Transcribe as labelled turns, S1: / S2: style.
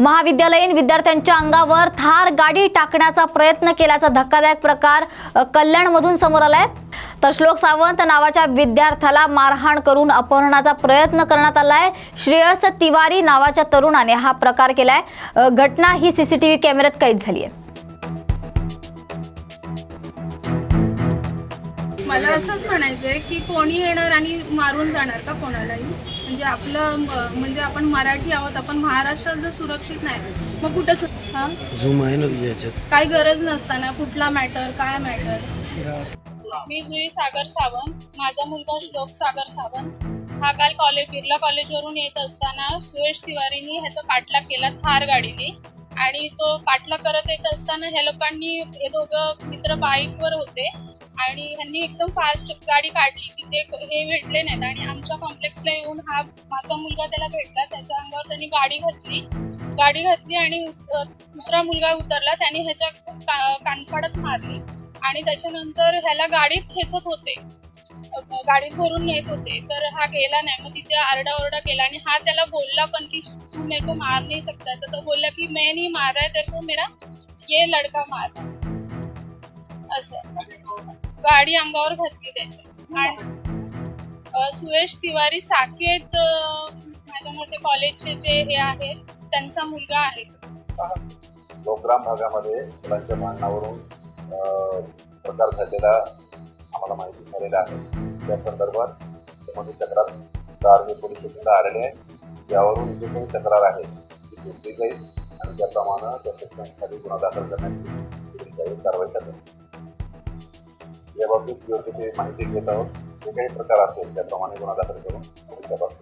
S1: महाविद्यालयीन विद्यार्थ्यांच्या अंगावर थार गाडी टाकण्याचा प्रयत्न केल्याचा धक्कादायक प्रकार कल्याणमधून समोर आलाय. तर श्लोक सावंत नावाच्या विद्यार्थ्याला मारहाण करून अपहरणाचा प्रयत्न करण्यात आलाय. श्रेयस तिवारी नावाच्या तरुणाने हा प्रकार केलाय. घटना ही सीसीटीव्ही कॅमेऱ्यात कैद झाली आहे
S2: मला असंच म्हणायचं आहे की कोणी येणार आणि मारून जाणार का कोणालाही? म्हणजे आपलं म्हणजे आपण मराठी आहोत आपण महाराष्ट्रात जर सुरक्षित नाही मग कुठं सु- हा?
S3: झूम आहे ना तुझ्या याच्यात.
S2: काही गरज नसताना कुठला मॅटर काय मॅटर
S4: मी जुई सागर सावंत माझा मुलगा श्लोक सागर सावंत. हा काल कॉलेज बिर्ला कॉलेजवरून येत असताना सुयश तिवारीनी ह्याचा पाठलाग केला थार गाडीने. आणि तो पाठला करत येत असताना ह्या लोकांनी हे दोघं मित्र बाईकवर होते. आणि ह्यांनी एकदम फास्ट गाडी काढली तिथे हे भेटले नाहीत. आणि आमच्या कॉम्प्लेक्सला येऊन हा माझा मुलगा त्याला भेटला. त्याच्या अंगावर त्यांनी गाडी घातली. गाडी घातली आणि दुसरा मुलगा उतरला. त्याने ह्याच्या कानफाडत मारली. आणि त्याच्यानंतर ह्याला गाडीत खेचत होते. गाडीत भरून नेत होते. तर हा गेला नाही. मग तिथे आरडाओरडा केला आणि हा त्याला बोलला पण की तू मेरे को मार नाही सकता. तर तो बोलला की मैं नहीं मार रहा है तेरे को मेरा ये लड़का मार असं. गाडी अंगावर घातली त्याच्या आणि सुयश तिवारी साकेत माझ्या मते कॉलेजचे जे हे आहे त्यांचा मुलगा आहे.
S5: डोंगराम भागामध्ये मुलांच्या भांडणावरून प्रकार झालेला आम्हाला माहिती झालेला आहे. त्या संदर्भात त्यामध्ये तक्रार कारणी पोलीस स्टेशनला आलेले आहे. यावरून जी काही तक्रार आहे ती घेतली जाईल आणि त्याप्रमाणे त्या सेक्शन्स खाली गुन्हा दाखल करण्यात कारवाई करण्यात याबाबतीत योग्य ते माहिती घेत आहोत. जे काही प्रकार असेल त्याप्रमाणे गुन्हा दाखल करून पुढील तपास